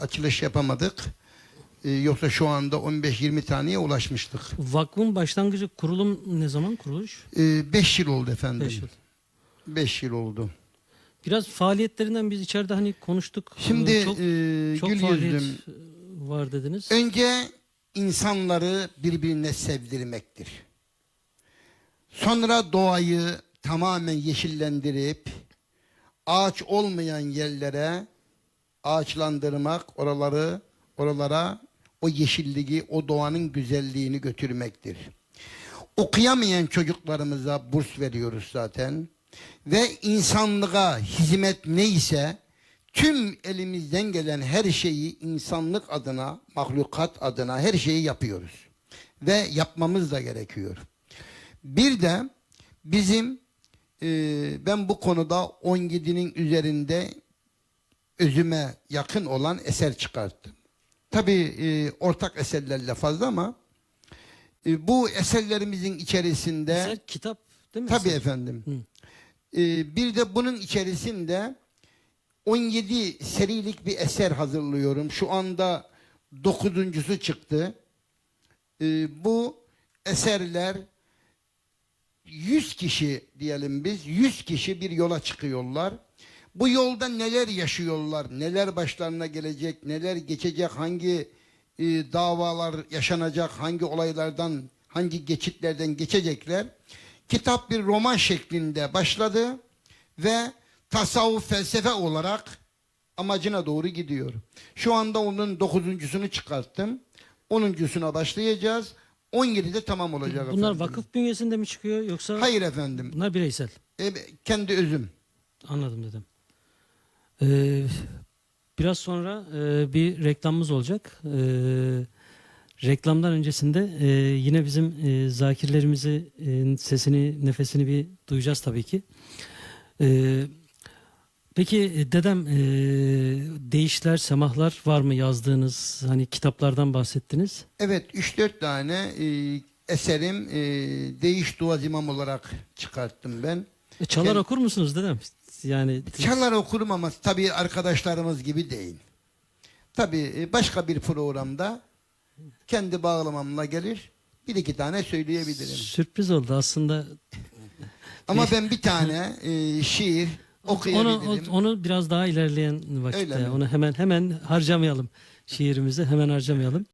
açılış yapamadık. Ee, yoksa şu anda 15-20 taneye ulaşmıştık. Vakfın başlangıcı kurulum ne zaman kuruluş? 5 yıl oldu efendim. 5 yıl. 5 yıl oldu. Biraz faaliyetlerinden biz içeride hani konuştuk. Şimdi Ee, çok, e, çok Gül Yüzlüm, var dediniz. önce insanları birbirine sevdirmektir. Sonra doğayı tamamen yeşillendirip ağaç olmayan yerlere ağaçlandırmak, oraları oralara o yeşilliği, o doğanın güzelliğini götürmektir. Okuyamayan çocuklarımıza burs veriyoruz zaten. Ve insanlığa hizmet neyse tüm elimizden gelen her şeyi insanlık adına, mahlukat adına her şeyi yapıyoruz. Ve yapmamız da gerekiyor. Bir de bizim e, ben bu konuda 17'nin üzerinde özüme yakın olan eser çıkarttım. Tabii e, ortak eserlerle fazla ama e, bu eserlerimizin içerisinde Mesela kitap değil mi? tabii Eser? efendim. Hı. E, bir de bunun içerisinde 17 serilik bir eser hazırlıyorum. Şu anda dokuzuncusu çıktı. E, bu eserler 100 kişi diyelim biz 100 kişi bir yola çıkıyorlar. Bu yolda neler yaşıyorlar, neler başlarına gelecek, neler geçecek, hangi e, davalar yaşanacak, hangi olaylardan, hangi geçitlerden geçecekler. Kitap bir roman şeklinde başladı ve tasavvuf felsefe olarak amacına doğru gidiyor. Şu anda onun dokuzuncusunu çıkarttım. Onuncusuna başlayacağız. 17'de tamam olacak Bunlar efendim. vakıf bünyesinde mi çıkıyor yoksa Hayır efendim. bunlar bireysel? E, kendi özüm. Anladım dedim. Ee, biraz sonra e, bir reklamımız olacak. Ee, reklamdan öncesinde e, yine bizim e, zakirlerimizi e, sesini, nefesini bir duyacağız tabii ki. Ee, peki e, dedem e, değişler, semahlar var mı yazdığınız? Hani kitaplardan bahsettiniz. Evet 3-4 tane e, eserim e, değiş duaz imam olarak çıkarttım ben. E, çalar Kend- okur musunuz dedem? Yani Çalar okurum ama tabii arkadaşlarımız gibi değil. Tabii e, başka bir programda kendi bağlamamla gelir bir iki tane söyleyebilirim. sürpriz oldu aslında. Ama ben bir tane e, şiir Onu, okuyabilirim. onu biraz daha ilerleyen vakitte. Mi? Onu hemen hemen harcamayalım. Şiirimizi hemen harcamayalım.